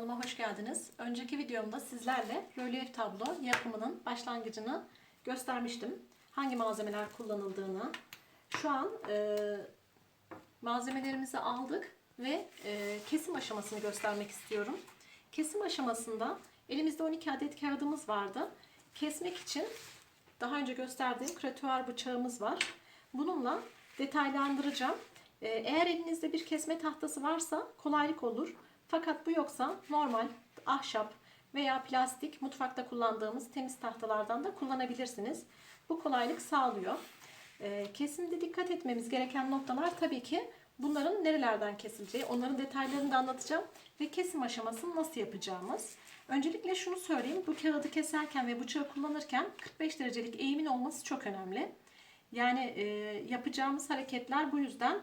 kanalıma hoş geldiniz. Önceki videomda sizlerle rölyef tablo yapımının başlangıcını göstermiştim. Hangi malzemeler kullanıldığını. Şu an e, malzemelerimizi aldık ve e, kesim aşamasını göstermek istiyorum. Kesim aşamasında elimizde 12 adet kağıdımız vardı. Kesmek için daha önce gösterdiğim kratüar bıçağımız var. Bununla detaylandıracağım. Ee, Eğer elinizde bir kesme tahtası varsa kolaylık olur. Fakat bu yoksa normal ahşap veya plastik mutfakta kullandığımız temiz tahtalardan da kullanabilirsiniz. Bu kolaylık sağlıyor. Ee, Kesimde dikkat etmemiz gereken noktalar tabii ki bunların nerelerden kesileceği. Onların detaylarını da anlatacağım ve kesim aşamasını nasıl yapacağımız. Öncelikle şunu söyleyeyim. Bu kağıdı keserken ve bıçağı kullanırken 45 derecelik eğimin olması çok önemli. Yani e, yapacağımız hareketler bu yüzden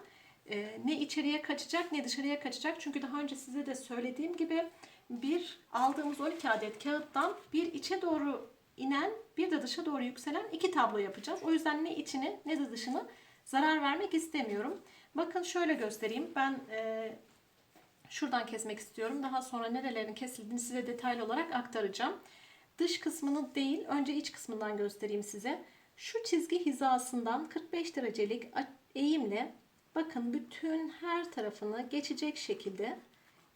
e, ne içeriye kaçacak ne dışarıya kaçacak. Çünkü daha önce size de söylediğim gibi bir aldığımız 12 adet kağıttan bir içe doğru inen bir de dışa doğru yükselen iki tablo yapacağız. O yüzden ne içini ne de dışını zarar vermek istemiyorum. Bakın şöyle göstereyim. Ben e, şuradan kesmek istiyorum. Daha sonra nerelerin kesildiğini size detaylı olarak aktaracağım. Dış kısmını değil, önce iç kısmından göstereyim size. Şu çizgi hizasından 45 derecelik eğimle bakın bütün her tarafını geçecek şekilde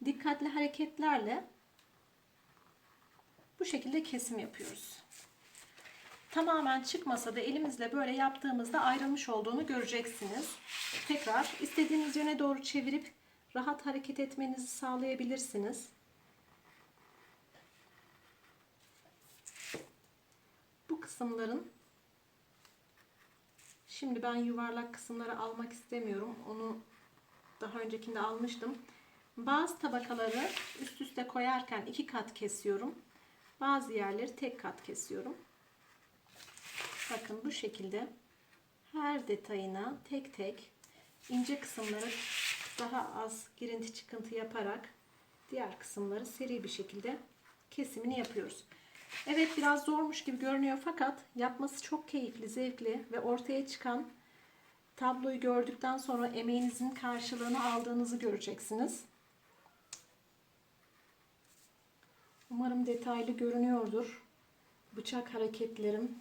dikkatli hareketlerle bu şekilde kesim yapıyoruz. Tamamen çıkmasa da elimizle böyle yaptığımızda ayrılmış olduğunu göreceksiniz. Tekrar istediğiniz yöne doğru çevirip rahat hareket etmenizi sağlayabilirsiniz. Bu kısımların Şimdi ben yuvarlak kısımları almak istemiyorum. Onu daha öncekinde almıştım. Bazı tabakaları üst üste koyarken iki kat kesiyorum. Bazı yerleri tek kat kesiyorum. Bakın bu şekilde her detayına tek tek ince kısımları daha az girinti çıkıntı yaparak diğer kısımları seri bir şekilde kesimini yapıyoruz. Evet biraz zormuş gibi görünüyor fakat yapması çok keyifli, zevkli ve ortaya çıkan tabloyu gördükten sonra emeğinizin karşılığını aldığınızı göreceksiniz. Umarım detaylı görünüyordur. Bıçak hareketlerim.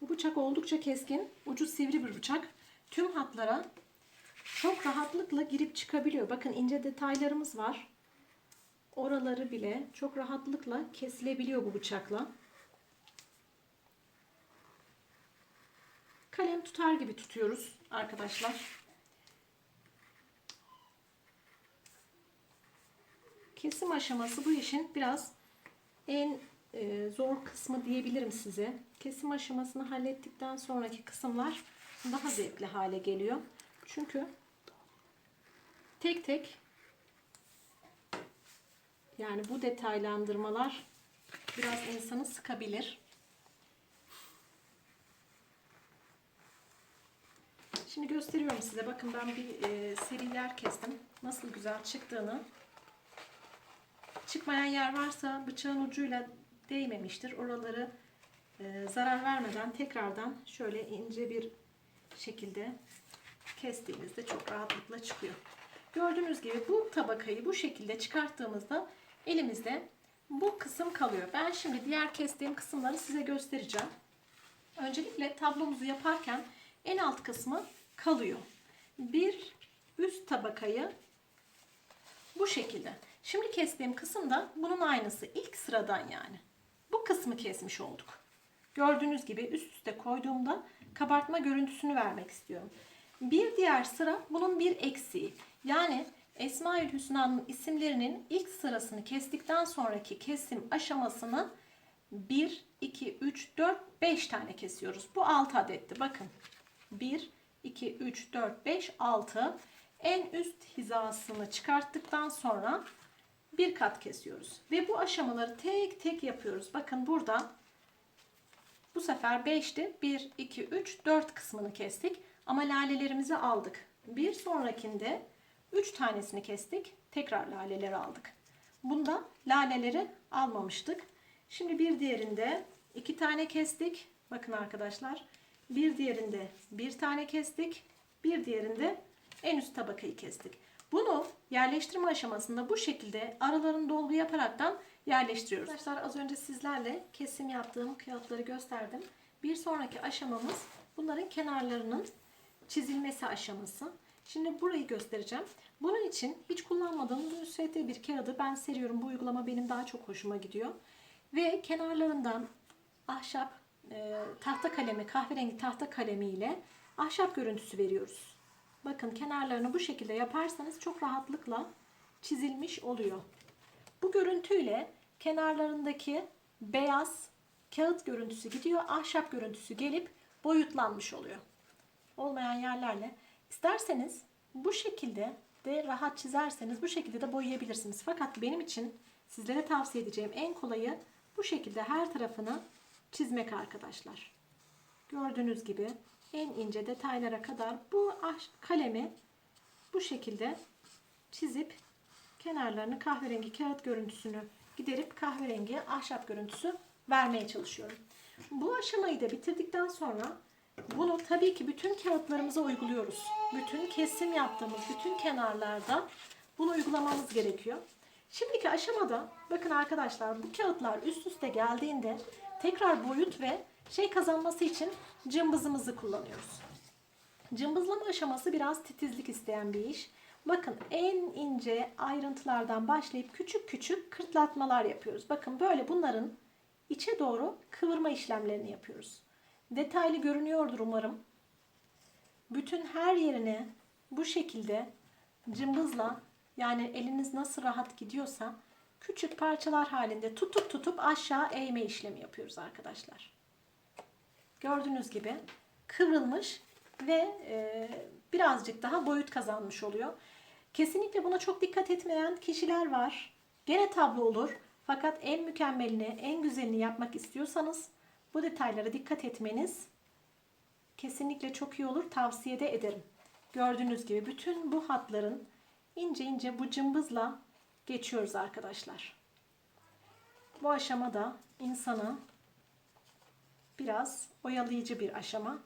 Bu bıçak oldukça keskin, ucu sivri bir bıçak. Tüm hatlara çok rahatlıkla girip çıkabiliyor. Bakın ince detaylarımız var. Oraları bile çok rahatlıkla kesilebiliyor bu bıçakla. Kalem tutar gibi tutuyoruz arkadaşlar. Kesim aşaması bu işin biraz en e, zor kısmı diyebilirim size. Kesim aşamasını hallettikten sonraki kısımlar daha zevkli hale geliyor. Çünkü tek tek yani bu detaylandırmalar biraz insanı sıkabilir. Şimdi gösteriyorum size. Bakın ben bir e, seriler kestim. Nasıl güzel çıktığını. Çıkmayan yer varsa bıçağın ucuyla değmemiştir. Oraları e, zarar vermeden tekrardan şöyle ince bir şekilde kestiğimizde çok rahatlıkla çıkıyor. Gördüğünüz gibi bu tabakayı bu şekilde çıkarttığımızda elimizde bu kısım kalıyor. Ben şimdi diğer kestiğim kısımları size göstereceğim. Öncelikle tablomuzu yaparken en alt kısmı kalıyor. Bir üst tabakayı bu şekilde. Şimdi kestiğim kısım da bunun aynısı. ilk sıradan yani. Bu kısmı kesmiş olduk. Gördüğünüz gibi üst üste koyduğumda kabartma görüntüsünü vermek istiyorum. Bir diğer sıra bunun bir eksiği. Yani Esma-ül Hüsna'nın isimlerinin ilk sırasını kestikten sonraki kesim aşamasını 1, 2, 3, 4, 5 tane kesiyoruz. Bu 6 adetti. Bakın 1, 2, 3, 4, 5, 6. En üst hizasını çıkarttıktan sonra bir kat kesiyoruz. Ve bu aşamaları tek tek yapıyoruz. Bakın burada bu sefer 5'ti. 1, 2, 3, 4 kısmını kestik. Ama lalelerimizi aldık. Bir sonrakinde 3 tanesini kestik. Tekrar laleleri aldık. Bunda laleleri almamıştık. Şimdi bir diğerinde 2 tane kestik. Bakın arkadaşlar. Bir diğerinde bir tane kestik. Bir diğerinde En üst tabakayı kestik. Bunu yerleştirme aşamasında bu şekilde aralarını dolgu yaparaktan yerleştiriyoruz. Arkadaşlar az önce sizlerle kesim yaptığım kağıtları gösterdim. Bir sonraki aşamamız bunların kenarlarının çizilmesi aşaması. Şimdi burayı göstereceğim. Bunun için hiç kullanmadığım müsvedde bir kağıdı ben seriyorum. Bu uygulama benim daha çok hoşuma gidiyor. Ve kenarlarından ahşap e, tahta kalemi, kahverengi tahta kalemi ile ahşap görüntüsü veriyoruz. Bakın kenarlarını bu şekilde yaparsanız çok rahatlıkla çizilmiş oluyor. Bu görüntüyle kenarlarındaki beyaz kağıt görüntüsü gidiyor, ahşap görüntüsü gelip boyutlanmış oluyor. Olmayan yerlerle isterseniz bu şekilde de rahat çizerseniz bu şekilde de boyayabilirsiniz. Fakat benim için sizlere tavsiye edeceğim en kolayı bu şekilde her tarafını çizmek arkadaşlar. Gördüğünüz gibi en ince detaylara kadar bu kalemi bu şekilde çizip kenarlarını kahverengi kağıt görüntüsünü giderip kahverengi ahşap görüntüsü vermeye çalışıyorum. Bu aşamayı da bitirdikten sonra bunu tabii ki bütün kağıtlarımıza uyguluyoruz. Bütün kesim yaptığımız bütün kenarlarda bunu uygulamamız gerekiyor. Şimdiki aşamada bakın arkadaşlar bu kağıtlar üst üste geldiğinde tekrar boyut ve şey kazanması için cımbızımızı kullanıyoruz. Cımbızlama aşaması biraz titizlik isteyen bir iş. Bakın en ince ayrıntılardan başlayıp küçük küçük kırtlatmalar yapıyoruz. Bakın böyle bunların içe doğru kıvırma işlemlerini yapıyoruz. Detaylı görünüyordur umarım. Bütün her yerini bu şekilde cımbızla yani eliniz nasıl rahat gidiyorsa küçük parçalar halinde tutup tutup aşağı eğme işlemi yapıyoruz arkadaşlar. Gördüğünüz gibi kıvrılmış ve e, birazcık daha boyut kazanmış oluyor. Kesinlikle buna çok dikkat etmeyen kişiler var. Gene tablo olur. Fakat en mükemmelini, en güzelini yapmak istiyorsanız bu detaylara dikkat etmeniz kesinlikle çok iyi olur. Tavsiye de ederim. Gördüğünüz gibi bütün bu hatların ince ince bu cımbızla geçiyoruz arkadaşlar. Bu aşamada insanı biraz oyalayıcı bir aşama.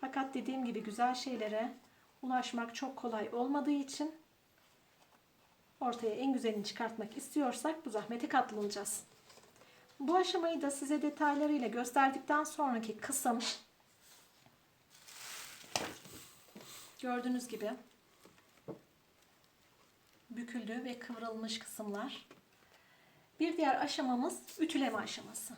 Fakat dediğim gibi güzel şeylere ulaşmak çok kolay olmadığı için ortaya en güzelini çıkartmak istiyorsak bu zahmete katlanacağız. Bu aşamayı da size detaylarıyla gösterdikten sonraki kısım gördüğünüz gibi büküldü ve kıvrılmış kısımlar. Bir diğer aşamamız ütüleme aşaması.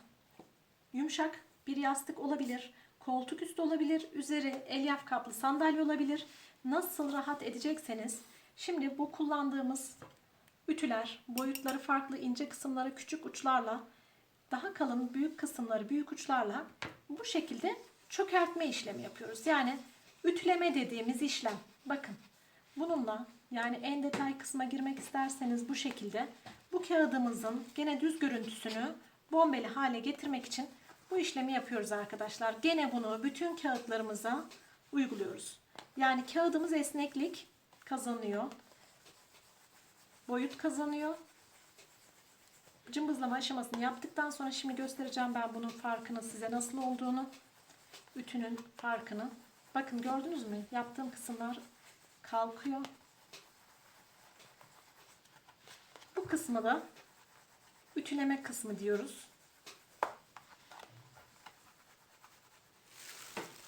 Yumuşak bir yastık olabilir, koltuk üstü olabilir, üzeri elyaf kaplı sandalye olabilir. Nasıl rahat edecekseniz şimdi bu kullandığımız ütüler boyutları farklı ince kısımları küçük uçlarla daha kalın büyük kısımları büyük uçlarla bu şekilde çökertme işlemi yapıyoruz. Yani ütüleme dediğimiz işlem. Bakın bununla yani en detay kısma girmek isterseniz bu şekilde bu kağıdımızın gene düz görüntüsünü bombeli hale getirmek için bu işlemi yapıyoruz arkadaşlar. Gene bunu bütün kağıtlarımıza uyguluyoruz. Yani kağıdımız esneklik kazanıyor. Boyut kazanıyor. Cımbızlama aşamasını yaptıktan sonra şimdi göstereceğim ben bunun farkını size nasıl olduğunu. Ütünün farkını. Bakın gördünüz mü? Yaptığım kısımlar kalkıyor. Bu kısmı da ütüleme kısmı diyoruz.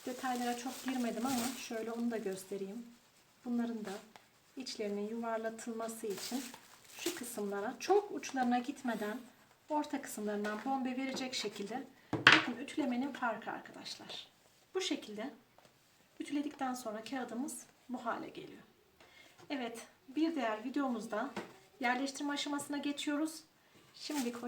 Detaylara çok girmedim ama şöyle onu da göstereyim. Bunların da içlerinin yuvarlatılması için şu kısımlara çok uçlarına gitmeden orta kısımlarından bombe verecek şekilde bakın ütülemenin farkı arkadaşlar. Bu şekilde ütüledikten sonra kağıdımız bu hale geliyor. Evet bir diğer videomuzda yerleştirme aşamasına geçiyoruz. Şimdilik hoş